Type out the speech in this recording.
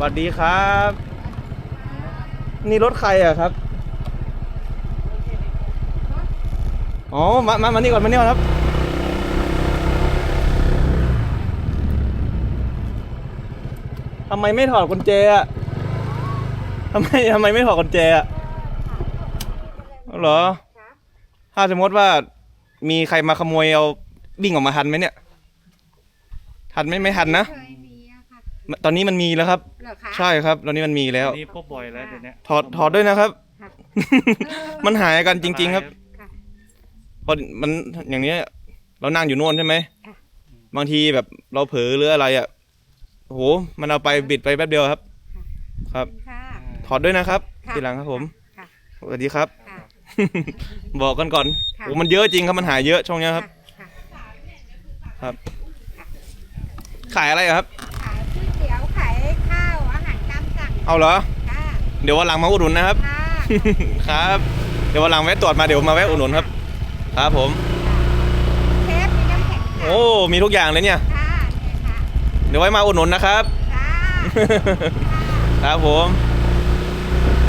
วัสดีครับ นี่รถใครอะครับ อ๋อ มามามานี่ก่อน มานี่ก่อนครับ ทำไมไม่ถอดกุญแจอะทำไมทำไมไม่ถอดกุญแจอะเหรอ ถ้าสมมติว่ามีใครมาขโมยเอาวิ่งออกมาทันไหมเนี่ย ทันไหมไม่ทันนะ เคยมีอะค่ะ ตอนนี้มันมีแล้วครับ เหรอคะใช่ครับ ตอนนี้มันมีแล้วนี่พบบ่อยแล้วเดี๋ยวนี้ถอดถอดด้วยนะครับค่ะมันหายกันจริง ๆ ครับค่ะเพราะมันอย่างเนี้ย เรานั่งอยู่โน่นใช่ไหมค่ะบางทีแบบเราเผลอหรืออะไรอะโอ้โหมันเอาไปบิดไปแป๊บเดียวครับ ครับ ค่ะถอดด้วยนะครับ ค่ะทีหลังครับผมค่ะสวัสดีครับ ค่ะ บอกกันก่อนค่ะ โอ้มันเยอะจริงครับมันหายเยอะช่วงเนี้ยครับค่ะขายอะไรอะครับ เอาเหรอ ค่ะเดี๋ยววันหลังมาอุดหนุนนะครับ ค่ะครับ เดี๋ยววันหลังแวะตรวจมาเดี๋ยวมาแวะอุดหนุนครับ ครับผม เชฟมีน้ำแข็งโอ้มีทุกอย่างเลยเนี่ย ค่ะเนี่ยค่ะเดี๋ยวไว้มาอุดหนุนนะครับ ค่ะ ครับผม